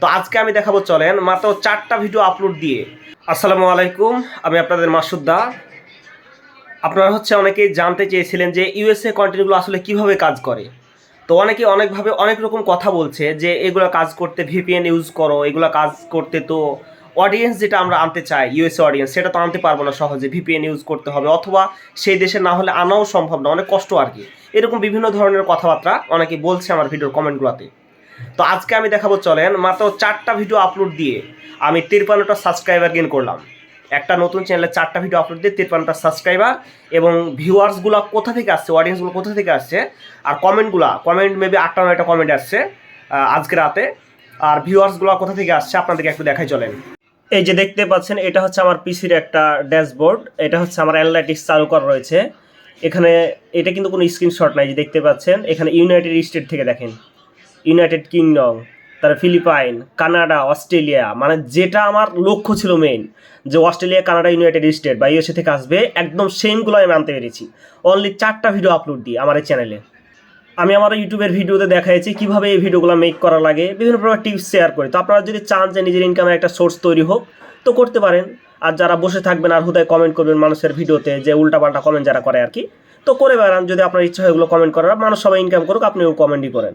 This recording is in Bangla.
তো আজকে আমি দেখাবো চলেন মাত্র চারটা ভিডিও আপলোড দিয়ে। আসসালামু আলাইকুম, আমি আপনাদের মাসুদ্দা আপনারা হচ্ছে অনেকেই জানতে চেয়েছিলেন যে ইউএসএ কন্টেন্টগুলো আসলে কীভাবে কাজ করে। তো অনেকে অনেকভাবে অনেক রকম কথা বলছে যে এগুলো কাজ করতে ভিপিএন ইউজ করো, এগুলো কাজ করতে তো অডিয়েন্স যেটা আমরা আনতে চাই ইউএসএ অডিয়েন্স সেটা তো আনতে পারব না সহজে ভিপিএন ইউজ করতে হবে অথবা সেই দেশে না হলে আনাও সম্ভব না, অনেক কষ্ট আর কি। এরকম বিভিন্ন ধরনের কথাবার্তা অনেকে বলছে আমার ভিডিওর কমেন্টগুলোতে তো আজকে আমি দেখাবো, চলেন, মাত্র চারটা ভিডিও আপলোড দিয়ে আমি তিরপান্নটা সাবস্ক্রাইবার গেন করলাম। একটা নতুন চ্যানেলে চারটা ভিডিও আপলোড দিয়ে তিরপান্নটা সাবস্ক্রাইবার এবং ভিউয়ার্সগুলো কোথা থেকে আসছে অডিয়েন্সগুলো কোথা থেকে আসছে, আর কমেন্টগুলো কমেন্ট মেবি আটটা নয়টা কমেন্ট আসছে আজকে রাতে। আর ভিউয়ার্সগুলো কোথা থেকে আসছে আপনাদেরকে একটু দেখাই, চলেন। এই যে দেখতে পাচ্ছেন, এটা হচ্ছে আমার পিসির একটা ড্যাশবোর্ড এটা হচ্ছে আমার অ্যানালাইটিক্স চালু করা রয়েছে। এখানে, এটা কিন্তু কোনো স্ক্রিনশট নাই, যে দেখতে পাচ্ছেন, এখানে ইউনাইটেড স্টেট থেকে দেখেন। ইউনাইটেড কিংডম তার ফিলিপাইন কানাডা অস্ট্রেলিয়া মানে যেটা আমার লক্ষ্য ছিল মেন যে অস্ট্রেলিয়া কানাডা ইউনাইটেড স্টেট বা ইউএসএ থেকে আসবে, একদম সেমগুলো আমি আনতে পেরেছি। অনলি চারটা ভিডিও আপলোড দিই আমার এই চ্যানেলে আমি আমার ইউটিউবের ভিডিওতে দেখাইছি কীভাবে এই ভিডিওগুলো মেক করা লাগে, বিভিন্ন প্রকার টিপস শেয়ার করি। তো আপনারা যদি চান যে নিজের ইনকামের একটা সোর্স তৈরি হোক, তো করতে পারেন। আর যারা বসে থাকবেন আর হুদায় কমেন্ট করবেন মানুষের ভিডিওতে যে উল্টাপাল্টা কমেন্ট যারা করে আর কি, তো করে বেড়ান। যদি আপনার ইচ্ছা হয় এগুলো কমেন্ট করার, মানুষ সবাই ইনকাম করুক, আপনিও কমেন্টই করেন।